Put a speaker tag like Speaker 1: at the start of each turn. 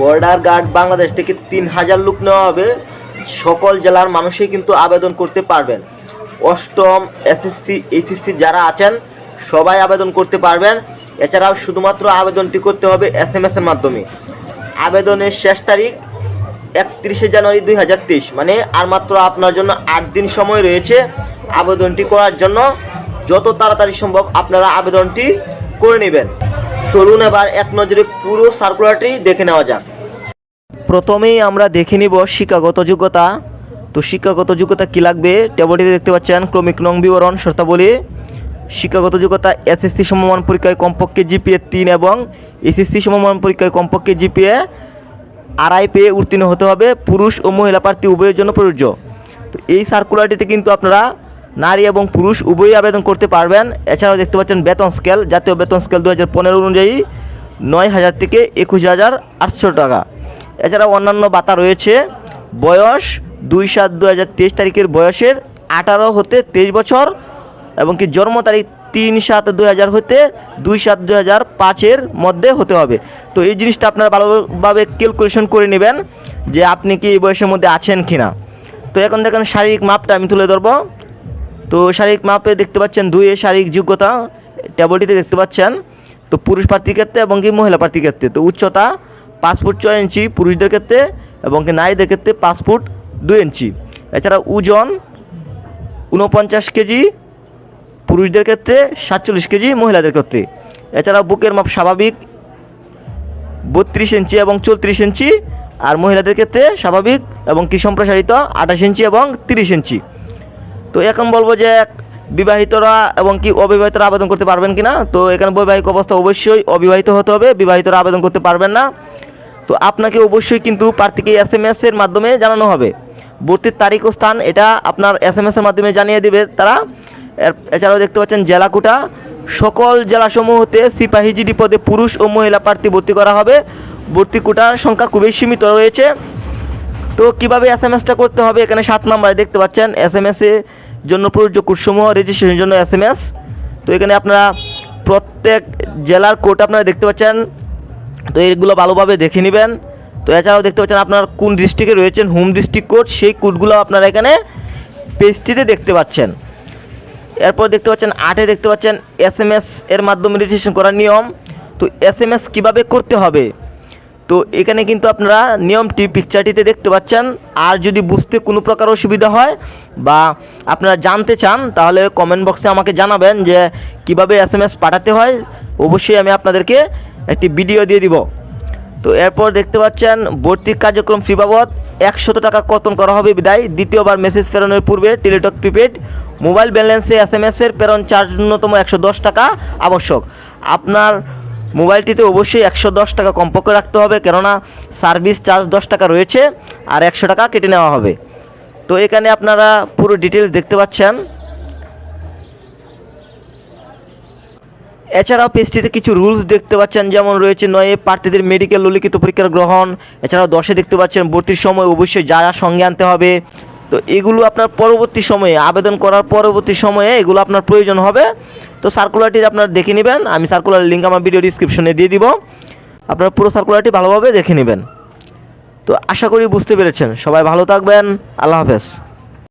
Speaker 1: Border guard Bangladesh থেকে তিন হাজার লোক নেওয়া হবে। সকল জেলার মানুষই কিন্তু আবেদন করতে পারবেন। অষ্টম এসএসসি, এইচএসসি যারা আছেন, সবাই আবেদন করতে পারবেন। এছাড়াও শুধুমাত্র আবেদনটি করতে হবে এস এম এসের মাধ্যমে। আবেদনের শেষ তারিখ একত্রিশে জানুয়ারি দুই হাজার তেইশ মানে আর মাত্র আপনার জন্য আট দিন সময় রয়েছে আবেদনটি করার জন্য। যত তাড়াতাড়ি সম্ভব আপনারা আবেদনটি করে নেবেন। চলুন এবার এক নজরে পুরো সার্কুলারটি দেখে নেওয়া যাক। প্রথমেই আমরা দেখে নিব শিক্ষাগত যোগ্যতা। তো শিক্ষাগত যোগ্যতা কী লাগবে? টেবলটিতে দেখতে পাচ্ছেন ক্রমিক নং বিবরণ, শর্তাবলী। শিক্ষাগত যোগ্যতা এসএসসি সমমান পরীক্ষায় কমপক্ষে জিপিএ তিন এবং এসএসসি সমমান পরীক্ষায় কমপক্ষে জিপিএ আড়াই পেয়ে উত্তীর্ণ হতে হবে। পুরুষ ও মহিলা প্রার্থী উভয়ের জন্য প্রযোজ্য। তো এই সার্কুলারটিতে কিন্তু আপনারা নারী এবং পুরুষ উভয়ই আবেদন করতে পারবেন। এছাড়াও দেখতে পাচ্ছেন বেতন স্কেল, জাতীয় বেতন স্কেল দু হাজার পনেরো অনুযায়ী নয় হাজার থেকে একুশ হাজার আটশো টাকা। এছাড়া অন্যান্য বাতা রয়েছে। বয়স দুই সাত দু হাজার তেইশ তারিখের বয়সের আঠারো হতে তেইশ বছর এবং কি জন্ম তারিখ তিন সাত দু হাজার হতে দুই সাত দু হাজার পাঁচের মধ্যে হতে হবে। তো এই জিনিসটা আপনারা ভালোভাবে ক্যালকুলেশন করে নেবেন যে আপনি কি এই বয়সের মধ্যে আছেন কি না তো এখন দেখেন শারীরিক মাপটা আমি তুলে ধরবো। তো শারীরিক মাপে দেখতে পাচ্ছেন দুইয়ে শারীরিক যোগ্যতা টেবলটিতে দেখতে পাচ্ছেন। তো পুরুষ প্রার্থীর ক্ষেত্রে এবং কি মহিলা প্রার্থীর ক্ষেত্রে? তো উচ্চতা পাঁচ ফুট ছয় ইঞ্চি পুরুষদের ক্ষেত্রে এবং কি নারীদের ক্ষেত্রে পাঁচ ফুট দুই ইঞ্চি। এছাড়া ওজন উনপঞ্চাশ কেজি পুরুষদের ক্ষেত্রে সাতচল্লিশ কেজি মহিলাদের ক্ষেত্রে। এছাড়া বুকের মাপ স্বাভাবিক বত্রিশ ইঞ্চি এবং চৌত্রিশ ইঞ্চি। আর মহিলাদের ক্ষেত্রে স্বাভাবিক এবং কি সম্প্রসারিত আঠাশ ইঞ্চি এবং তিরিশ ইঞ্চি। তো এখন বলব যে বিবাহিতরা এবং কি অবিবাহিতরা আবেদন করতে পারবেন কি না তো এখানে বৈবাহিক অবস্থা অবশ্যই অবিবাহিত হতে হবে, বিবাহিতরা আবেদন করতে পারবেন না। তো আপনাকে অবশ্যই কিন্তু প্রার্থীকে এস এম এস এর মাধ্যমে জানানো হবে। ভর্তির তারিখ ও স্থান, এটা আপনার এস এম এস এর মাধ্যমে জানিয়ে দিবে তারা। এছাড়াও দেখতে পাচ্ছেন জেলা কোটা সকল জেলাসমূহতে সিপাহীজিডি পদে পুরুষ ও মহিলা প্রার্থী ভর্তি করা হবে। ভর্তি কোটার সংখ্যা খুবই সীমিত রয়েছে। তো কীভাবে এস এম এসটা করতে হবে? এখানে সাত নম্বরে দেখতে পাচ্ছেন। এস এম এস জন্য প্রযোজ্য কোর্সসমূহ রেজিস্ট্রেশনের জন্য এস এম এস তো এখানে আপনারা প্রত্যেক জেলার কোড আপনারা দেখতে পাচ্ছেন। তো এইগুলো ভালোভাবে দেখে নেবেন। তো এছাড়াও দেখতে পাচ্ছেন আপনার কোন ডিস্ট্রিক্টে রয়েছেন হোম ডিস্ট্রিক্ট কোড সেই কোডগুলো আপনারা এখানে পেজটিতে দেখতে পাচ্ছেন। এরপর দেখতে পাচ্ছেন আটে দেখতে পাচ্ছেন এস এম এস এর মাধ্যমে রেজিস্ট্রেশন করার নিয়ম। তো এস এম এস কীভাবে করতে হবে? তো এখানে কিন্তু আপনারা নিয়মটি পিকচারটিতে দেখতে পাচ্ছেন। আর যদি বুঝতে কোনো প্রকার অসুবিধা হয় বা আপনারা জানতে চান, তাহলে কমেন্ট বক্সে আমাকে জানাবেন যে কীভাবে এস এম এস পাঠাতে হয়। অবশ্যই আমি আপনাদেরকে একটি ভিডিও দিয়ে দিব। তো এরপর দেখতে পাচ্ছেন, ভর্তি কার্যক্রম ফি বাবদ একশত টাকা কর্তন করা হবে বিদায়। দ্বিতীয়বার মেসেজ প্রেরণের পূর্বে টেলিটক প্রিপেড মোবাইল ব্যালেন্সে এস এম এস এর প্রেরণ চার্জ ন্যূনতম একশো দশ টাকা আবশ্যক। আপনার মোবাইলটিতে অবশ্যই একশো দশ টাকা কমপক্ষে রাখতে হবে, কেননা সার্ভিস চার্জ দশ টাকা রয়েছে আর একশো টাকা কেটে নেওয়া হবে। তো এখানে আপনারা পুরো ডিটেলস দেখতে পাচ্ছেন। এছাড়াও পেজটিতে কিছু রুলস দেখতে পাচ্ছেন, যেমন রয়েছে নয়ে প্রার্থীদের মেডিকেল ও লিখিত পরীক্ষার গ্রহণ, এছাড়াও দশে দেখতে পাচ্ছেন ভর্তির সময় অবশ্যই যা যা সঙ্গে আনতে হবে তো এগুলো আপনার পরবর্তী সময়ে, আবেদন করার পরবর্তী সময়ে এগুলো আপনার প্রয়োজন হবে। তো সার্কুলারটি আপনার দেখে নেবেন, আমি সার্কুলার লিঙ্ক আমার ভিডিও ডিসক্রিপশনে দিয়ে দিব। আপনার পুরো সার্কুলারটি ভালোভাবে দেখে নেবেন। তো আশা করি বুঝতে পেরেছেন। সবাই ভালো থাকবেন। আল্লাহ হাফেজ।